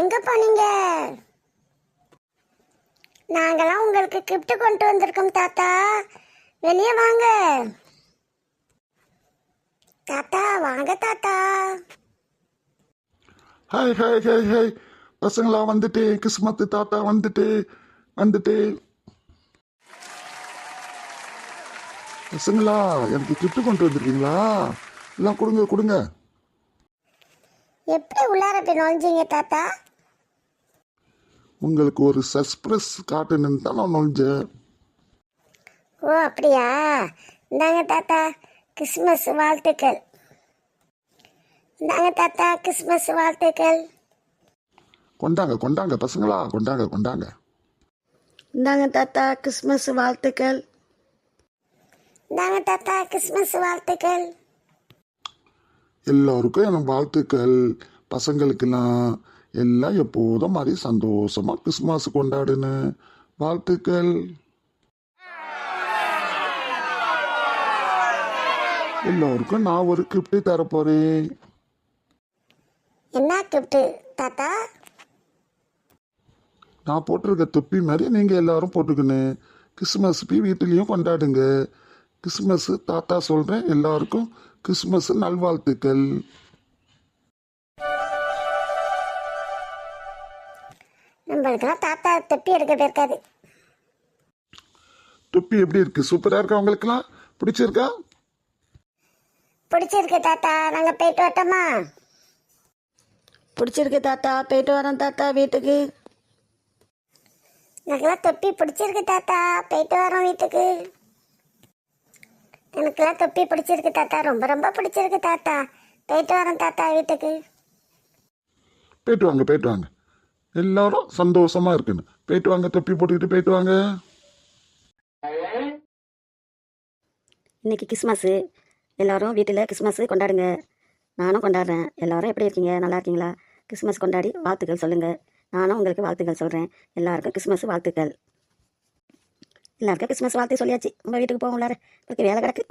எங்க போனீங்க நாங்கெல்லாம் உங்களுக்கு gift கொண்டு வந்திருக்கோம் தாத்தா. வெளியே வாங்க. தாத்தா வாங்க தாத்தா. Hi hi hi hi. பசங்களா வந்துட்டு. கிஸ்மத்து தாத்தா வந்துட்டு. வந்துட்டு. பசங்களா எனக்கு கிஃப்ட் கொண்டு வந்திருக்கீங்களா? எல்லாம் கொடுங்க கொடுங்க. எப்படி உள்ளார போய் நுழைஞ்சீங்க தாத்தா? உங்களுக்கு ஒரு சர்ப்ரைஸ் காட்டணுன்னு தான் நான் நுழைஞ்சேன் ஓ அப்படியா? இந்தாங்க தாத்தா கிறிஸ்மஸ் வாழ்த்துக்கள். இந்தாங்க தாத்தா கிறிஸ்மஸ் வாழ்த்துக்கள். கொண்டாங்க கொண்டாங்க பசங்களா கொண்டாங்க கொண்டாங்க. இந்தாங்க தாத்தா கிறிஸ்மஸ் வாழ்த்துக்கள். இந்தாங்க தாத்தா கிறிஸ்மஸ் வாழ்த்துக்கள். எல்லாருக்கும் என் வாழ்த்துக்கள். பசங்களுக்கெல்லாம் எல்லாம் எப்போதும் மாதிரி சந்தோஷமா கிறிஸ்மஸ் கொண்டாடுன்னு வாழ்த்துக்கள் எல்லோருக்கும் நான் ஒரு கிஃப்ட் தரப்போறேன் என்ன கிஃப்ட் தாத்தா நான் போட்டிருக்க தொப்பி மாதிரி நீங்க எல்லாரும் போட்டுக்கணும் கிறிஸ்மஸ் போய் வீட்டிலையும் கொண்டாடுங்க கிறிஸ்மஸ் தாத்தா சொல்றேன் எல்லாருக்கும் கிறிஸ்மஸ் நல்வாழ்த்துக்கள் நம்மளுக்கெல்லாம் தாத்தா தொப்பி எடுக்க போயிருக்காது தொப்பி எப்படி இருக்கு? சூப்பரா இருக்கா உங்களுக்குலாம் பிடிச்சிருக்கா? பிடிச்சிருக்கு தாத்தா. நாங்க போயிட்டு வரட்டோமா? பிடிச்சிருக்கு தாத்தா. போயிட்டு வரோம் தாத்தா வீட்டுக்கு. எனக்கெல்லாம் தொப்பி பிடிச்சிருக்கு தாத்தா. போயிட்டு வரோம் வீட்டுக்கு. எனக்கெல்லாம் தொப்பி பிடிச்சிருக்கு தாத்தா. ரொம்ப ரொம்ப பிடிச்சிருக்கு தாத்தா. போயிட்டு வரோம் தாத்தா வீட்டுக்கு. போயிட்டு வாங்க போயிட்டு வாங்க. எல்லாரும் சந்தோஷமா இருக்கணும் போயிட்டு வாங்க தொப்பி போட்டுக்கிட்டு போயிட்டு வாங்க. இன்னைக்கு கிறிஸ்மஸ்ஸு எல்லாரும் வீட்டில் கிறிஸ்மஸ் கொண்டாடுங்க. நானும் கொண்டாடுறேன். எல்லாரும் எப்படி இருக்கீங்க? நல்லா இருக்கீங்களா? கிறிஸ்மஸ் கொண்டாடி வாழ்த்துக்கள் சொல்லுங்கள் நானும் உங்களுக்கு வாழ்த்துக்கள் சொல்கிறேன் எல்லாருக்கும் கிறிஸ்மஸ் வாழ்த்துக்கள். எல்லாருக்கும் கிறிஸ்மஸ் வாழ்த்து சொல்லியாச்சு. உங்கள் வீட்டுக்கு போக உள்ளார. உங்களுக்கு வேலை கிடக்கு.